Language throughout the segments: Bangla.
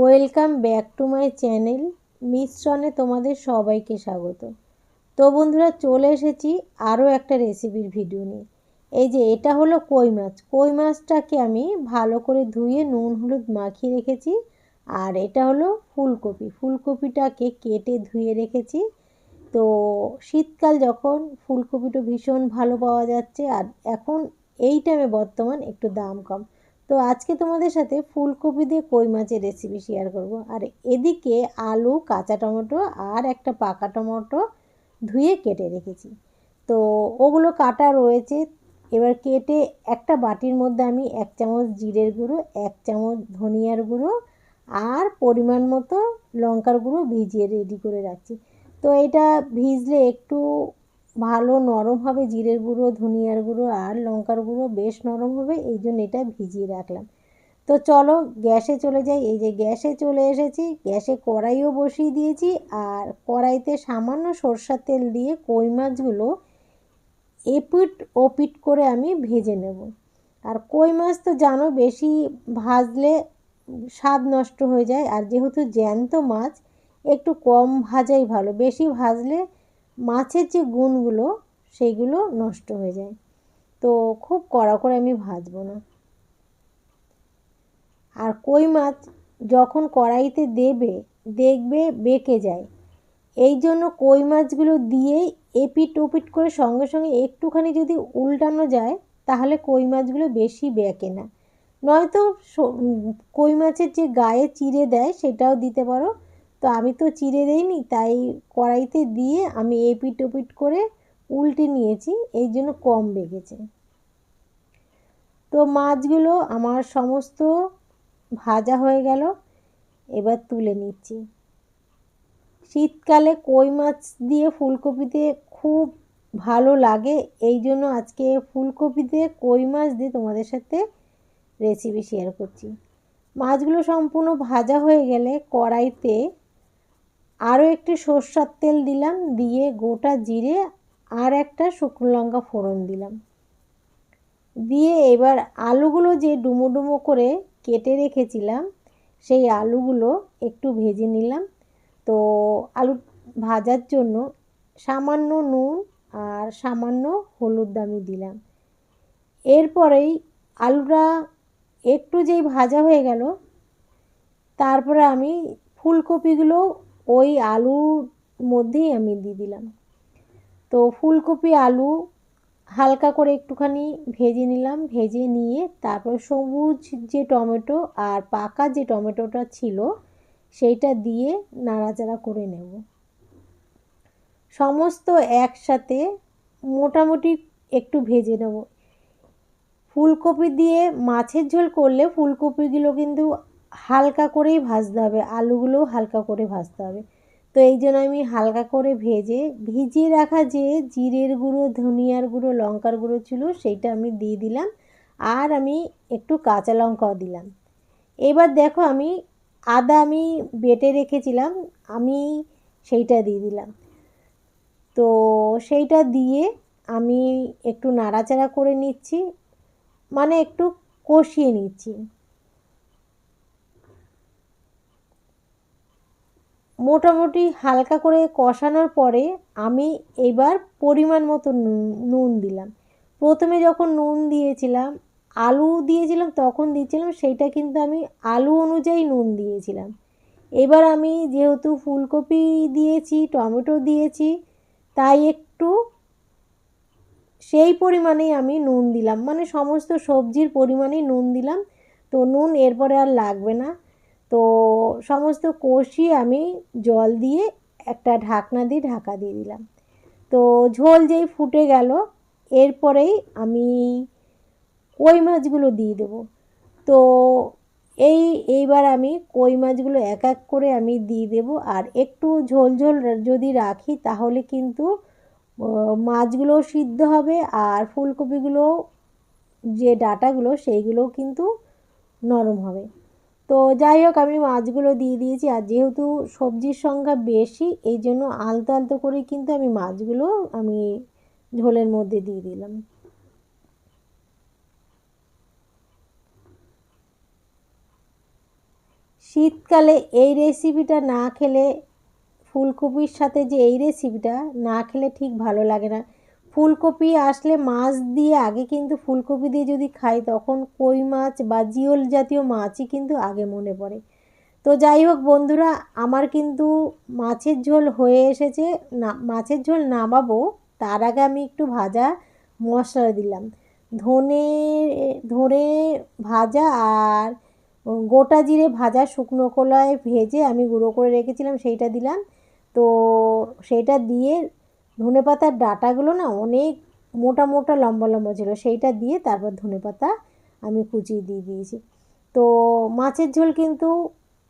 Welcome back to my channel মিশ্রণে তোমাদের সবাইকে স্বাগত। তো বন্ধুরা, চলে এসেছি আরও একটা রেসিপির ভিডিও নিয়ে। এই যে, এটা হলো কই মাছ। কই মাছটাকে আমি ভালো করে ধুয়ে নুন, হলুদ মাখিয়ে রেখেছি আর এটা হলো ফুলকপি। ফুলকপিটাকে কেটে ধুয়ে রেখেছি। তো শীতকাল যখন ফুলকপিটা ভীষণ ভালো পাওয়া যাচ্ছে আর এখন এই টাইমে বর্তমান একটু দাম কম। তো আজকে তোমাদের সাথে ফুলকপি দিয়ে কই মাছের রেসিপি শেয়ার করব। আর এদিকে আলু, কাঁচা টমেটো আর একটা পাকা টমেটো ধুয়ে কেটে রেখেছি। তো ওগুলো কাটা রয়েছে। এবার কেটে একটা বাটির মধ্যে আমি এক চামচ জিরের গুঁড়ো, এক চামচ ধনিয়ার গুঁড়ো আর পরিমাণ মতো লঙ্কার গুঁড়ো ভিজিয়ে রেডি করে রাখছি। তো এটা ভিজলে একটু ভালো নরম হবে, জিরের গুঁড়ো, ধনিয়ার গুঁড়ো আর লঙ্কার গুঁড়ো বেশ নরম হবে, এই জন্য এটা ভিজিয়ে রাখলাম। তো চলো, গ্যাসে চলে যাই। এই যে গ্যাসে চলে এসেছি, গ্যাসে কড়াইও বসিয়ে দিয়েছি আর কড়াইতে সামান্য সরষার তেল দিয়ে কই মাছগুলো এপিট ওপিট করে আমি ভেজে নেব। আর কই মাছ তো জানো, বেশি ভাজলে স্বাদ নষ্ট হয়ে যায়। আর যেহেতু জ্যান্ত মাছ, একটু কম ভাজাই ভালো। বেশি ভাজলে মাছের যে গুণগুলো সেইগুলো নষ্ট হয়ে যায়। তো খুব কড়া করে আমি ভাজবো না। আর কই মাছ যখন কড়াইতে দেবে, দেখবে বেঁকে যায়। এই জন্য কই মাছগুলো দিয়েই এপিট ওপিট করে সঙ্গে সঙ্গে একটুখানি যদি উল্টানো যায়, তাহলে কই মাছগুলো বেশি বেঁকে না। নয়তো কই মাছের যে গায়ে চিড়ে দেয়, সেটাও দিতে পারো। তো আমি তো চিড়ে দেইনি, তাই কড়াইতে দিয়ে আমি এপিট ওপিট করে উল্টে নিয়েছি এই জন্য কম বেগেছে। তো মাছগুলো আমার সমস্ত ভাজা হয়ে গেল, এবার তুলে নিচ্ছি। শীতকালে কই মাছ দিয়ে ফুলকপিতে খুব ভালো লাগে, এই জন্য আজকে ফুলকপিতে কই মাছ দিয়ে তোমাদের সাথে রেসিপি শেয়ার করছি। মাছগুলো সম্পূর্ণ ভাজা হয়ে গেলে কড়াইতে আরও একটু সর্ষার তেল দিলাম, দিয়ে গোটা জিরে আর একটা শুকনো লঙ্কা ফোড়ন দিলাম। দিয়ে এবার আলুগুলো যে ডুমো ডুমো করে কেটে রেখেছিলাম, সেই আলুগুলো একটু ভেজে নিলাম। তো আলু ভাজার জন্য সামান্য নুন আর সামান্য হলুদ দামি দিলাম। এরপরেই আলুটা একটু যেই ভাজা হয়ে গেল, তারপরে আমি ফুলকপিগুলো ওই আলুর মধ্যেই আমি দিয়ে দিলাম। তো ফুলকপি, আলু হালকা করে একটুখানি ভেজে নিলাম। ভেজে নিয়ে তারপর সবুজ যে টমেটো আর পাকা যে টমেটোটা ছিল, সেইটা দিয়ে নাড়াচাড়া করে নেব। সমস্ত একসাথে মোটামুটি একটু ভেজে নেব। ফুলকপি দিয়ে মাছের ঝোল করলে ফুলকপিগুলো কিন্তু হালকা করেই ভাজতে হবে, আলুগুলোও হালকা করে ভাজতে হবে। তো এই জন্য আমি হালকা করে ভেজে, ভিজিয়ে রাখা যে জিরের গুঁড়ো, ধনিয়ার গুঁড়ো, লঙ্কার গুঁড়ো ছিল সেইটা আমি দিয়ে দিলাম আর আমি একটু কাঁচা লঙ্কাও দিলাম। এবার দেখো আমি আদা আমি বেটে রেখেছিলাম, আমি সেইটা দিয়ে দিলাম। তো সেইটা দিয়ে আমি একটু নাড়াচাড়া করে নিচ্ছি মানে একটু কষিয়ে নিচ্ছি। মোটামুটি হালকা করে কষানোর পরে আমি এবার পরিমাণ মতো নুন দিলাম। প্রথমে যখন নুন দিয়েছিলাম, আলু দিয়েছিলাম, তখন দিয়েছিলাম সেইটা কিন্তু আমি আলু অনুযায়ী নুন দিয়েছিলাম। এবার আমি যেহেতু ফুলকপি দিয়েছি, টমেটো দিয়েছি, তাই একটু সেই পরিমাণেই আমি নুন দিলাম। মানে সমস্ত সবজির পরিমাণেই নুন দিলাম। তো নুন এরপরে আর লাগবে না। তো সমস্ত কষিয়ে আমি জল দিয়ে একটা ঢাকনা দিয়ে ঢাকা দিয়ে দিলাম। তো ঝোল যেই ফুটে গেল, এরপরেই আমি কই মাছগুলো দিয়ে দেব। তো এই, এইবার আমি কই মাছগুলো এক এক করে আমি দিয়ে দেব। আর একটু ঝোল ঝোল যদি রাখি, তাহলে কিন্তু মাছগুলো সিদ্ধ হবে আর ফুলকপিগুলো যে ডাটাগুলো, সেইগুলোও কিন্তু নরম হবে। তো যাই হোক, আমি মাছগুলো দিয়ে দিয়েছি। আর যেহেতু সবজির সংখ্যা বেশি, এই জন্য আলতো আলতো করে কিন্তু আমি মাছগুলো আমি ঝোলের মধ্যে দিয়ে দিলাম। শীতকালে এই রেসিপিটা না খেলে, ফুলকপির সাথে যে এই রেসিপিটা না খেলে ঠিক ভালো লাগে না। ফুলকপি আসলে মাছ দিয়ে আগে কিন্তু ফুলকপি দিয়ে যদি খাই, তখন কই মাছ বা জিওল জাতীয় মাছই কিন্তু আগে মনে পড়ে। তো যাই হোক বন্ধুরা, আমার কিন্তু মাছের ঝোল হয়ে এসেছে। না, মাছের ঝোল নামাবো, তার আগে আমি একটু ভাজা মশলা দিলাম। ধনে ধনে ভাজা আর গোটা জিরে ভাজা শুকনো কলায় ভেজে আমি গুঁড়ো করে রেখেছিলাম, সেইটা দিলাম। তো সেইটা দিয়ে ধনে পাতার ডাটাগুলো না অনেক মোটা মোটা লম্বা লম্বা ছিল, সেইটা দিয়ে তারপর ধনে পাতা আমি কুচিয়ে দিয়ে দিয়েছি। তো মাছের ঝোল কিন্তু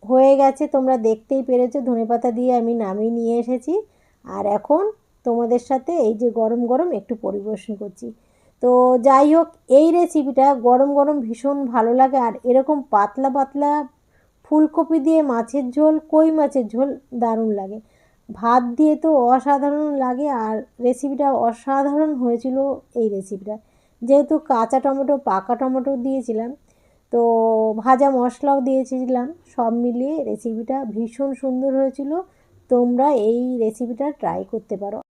হয়ে গেছে, তোমরা দেখতেই পেরেছ ধনে পাতা দিয়ে আমি নামিয়ে নিয়ে এসেছি। আর এখন তোমাদের সাথে এই যে গরম গরম একটু পরিবেশন করছি। তো যাই হোক, এই রেসিপিটা গরম গরম ভীষণ ভালো লাগে। আর এরকম পাতলা পাতলা ফুলকপি দিয়ে মাছের ঝোল, কই মাছের ঝোল দারুণ লাগে। ভাত দিয়ে তো অসাধারণ লাগে আর রেসিপিটা অসাধারণ হয়েছিল এই রেসিপিটা যেহেতু কাঁচা টমেটো, পাকা টমেটো দিয়েছিলাম, তো ভাজা মশলাও দিয়েছিলাম, সব মিলিয়ে রেসিপিটা ভীষণ সুন্দর হয়েছিল। তোমরা এই রেসিপিটা ট্রাই করতে পারো।